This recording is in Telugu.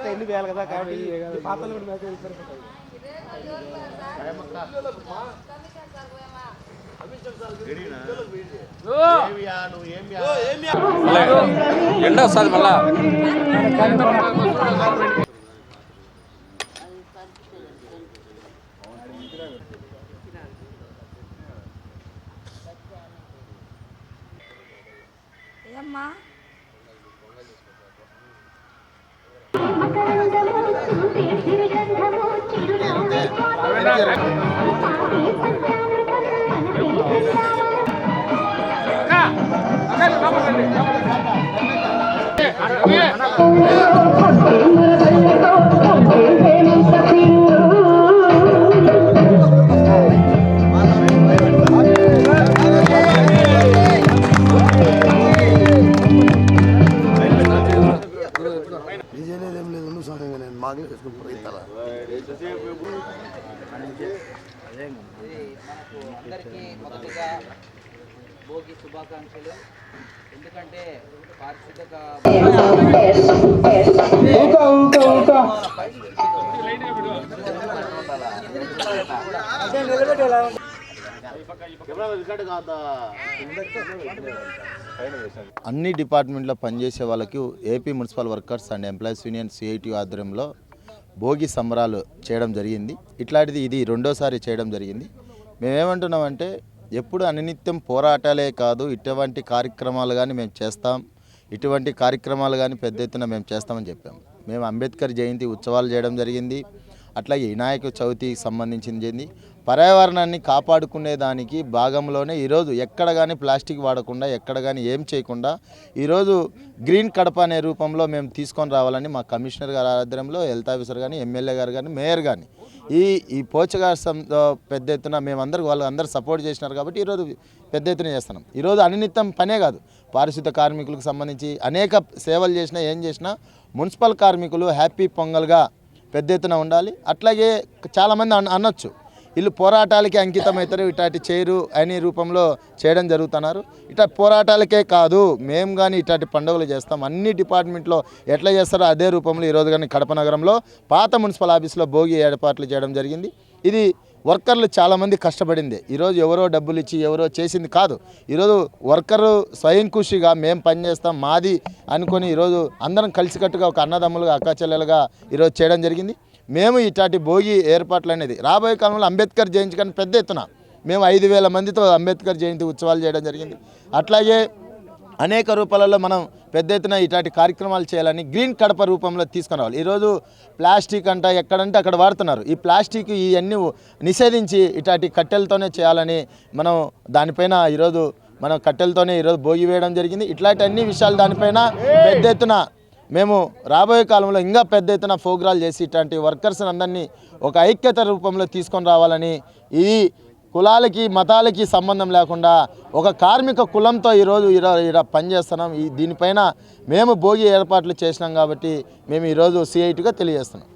అవన్నీ వేయాలి కదా కాబట్టి కూడా మేక సరిపోతాయి ఎండ వస్తుంది మళ్ళా ఏమ్మా? அக்கா அக்கா ఏం లేదు ఉండు సాధంగా నేను మాగే వేసుకుని పోయితారా మనకు అందరికీ మొదటిగా భోగి శుభాకాంక్షలు. ఎందుకంటే పారిశుద్ధక అన్ని డిపార్ట్మెంట్లో పనిచేసే వాళ్ళకి AP municipal workers and employees union CIT ఆధ్వర్యంలో భోగి సంబరాలు చేయడం జరిగింది. ఇట్లాంటిది ఇది రెండోసారి చేయడం జరిగింది. మేమేమంటున్నామంటే ఎప్పుడు అనినిత్యం పోరాటాలే కాదు ఇటువంటి కార్యక్రమాలు కానీ మేము చేస్తాం ఇటువంటి కార్యక్రమాలు కానీ పెద్ద ఎత్తున మేము చేస్తామని చెప్పాం. మేము అంబేద్కర్ జయంతి ఉత్సవాలు చేయడం జరిగింది. అట్లాగే వినాయక చవితికి సంబంధించింది. పర్యావరణాన్ని కాపాడుకునే దానికి భాగంలోనే ఈరోజు ఎక్కడ కానీ ప్లాస్టిక్ వాడకుండా ఎక్కడ కానీ ఏం చేయకుండా ఈరోజు గ్రీన్ కడప అనే రూపంలో మేము తీసుకొని రావాలని మా కమిషనర్ గారి ఆధ్వర్యంలో హెల్త్ ఆఫీసర్ కానీ ఎమ్మెల్యే గారు కానీ మేయర్ కానీ ఈ ఈ పోచగాసంతో పెద్ద ఎత్తున మేమందరూ వాళ్ళు అందరూ సపోర్ట్ చేసినారు కాబట్టి ఈరోజు పెద్ద ఎత్తున చేస్తున్నాం. ఈరోజు అనినిత్యం పనే కాదు. పారిశుద్ధ కార్మికులకు సంబంధించి అనేక సేవలు చేసినా ఏం చేసినా మున్సిపల్ కార్మికులు హ్యాపీ పొంగల్గా పెద్ద ఎత్తున ఉండాలి. అట్లాగే చాలామంది అన అనొచ్చు. వీళ్ళు పోరాటాలకి అంకితం అవుతారు ఇట్లాంటి చేయరు అనే రూపంలో చేయడం జరుగుతున్నారు. ఇట్లా పోరాటాలకే కాదు మేము కానీ ఇట్లాంటి పండుగలు చేస్తాం. అన్ని డిపార్ట్మెంట్లో ఎట్లా చేస్తారో అదే రూపంలో ఈరోజు కానీ కడప నగరంలో పాత మున్సిపల్ ఆఫీస్లో భోగి ఏర్పాట్లు చేయడం జరిగింది. ఇది వర్కర్లు చాలామంది కష్టపడింది. ఈరోజు ఎవరో డబ్బులు ఇచ్చి ఎవరో చేసింది కాదు. ఈరోజు వర్కరు స్వయం కృషిగా మేము పనిచేస్తాం మాది అనుకొని ఈరోజు అందరం కలిసికట్టుగా ఒక అన్నదమ్ములుగా అక్క చెల్లెలుగా ఈరోజు చేయడం జరిగింది. మేము ఇట్లాంటి భోగి ఏర్పాట్లు అనేది రాబోయే కాలంలో అంబేద్కర్ జయంతి కానీ పెద్ద ఎత్తున మేము ఐదు వేల మందితో అంబేద్కర్ జయంతి ఉత్సవాలు చేయడం జరిగింది. అట్లాగే అనేక రూపాలలో మనం పెద్ద ఎత్తున ఇట్లాంటి కార్యక్రమాలు చేయాలని గ్రీన్ కడప రూపంలో తీసుకుని రావాలి ఈరోజు ప్లాస్టిక్ అంట ఎక్కడంటే అక్కడ వాడుతున్నారు. ఈ ప్లాస్టిక్ ఇవన్నీ నిషేధించి ఇట్లాంటి కట్టెలతోనే చేయాలని మనం దానిపైన ఈరోజు మనం కట్టెలతోనే ఈరోజు భోగి వేయడం జరిగింది. ఇట్లాంటి అన్ని విషయాలు దానిపైన పెద్ద ఎత్తున మేము రాబోయే కాలంలో ఇంకా పెద్ద ఎత్తున ప్రోగ్రాలు చేసి ఇట్లాంటి వర్కర్స్ అందరినీ ఒక ఐక్యత రూపంలో తీసుకొని రావాలని ఇది కులాలకి మతాలకి సంబంధం లేకుండా ఒక కార్మిక కులంతో ఈరోజు ఇలా పనిచేస్తున్నాం. ఈ దీనిపైన మేము భోగి ఏర్పాట్లు చేసినాం కాబట్టి మేము ఈరోజు సిఐటిగా తెలియజేస్తున్నాం.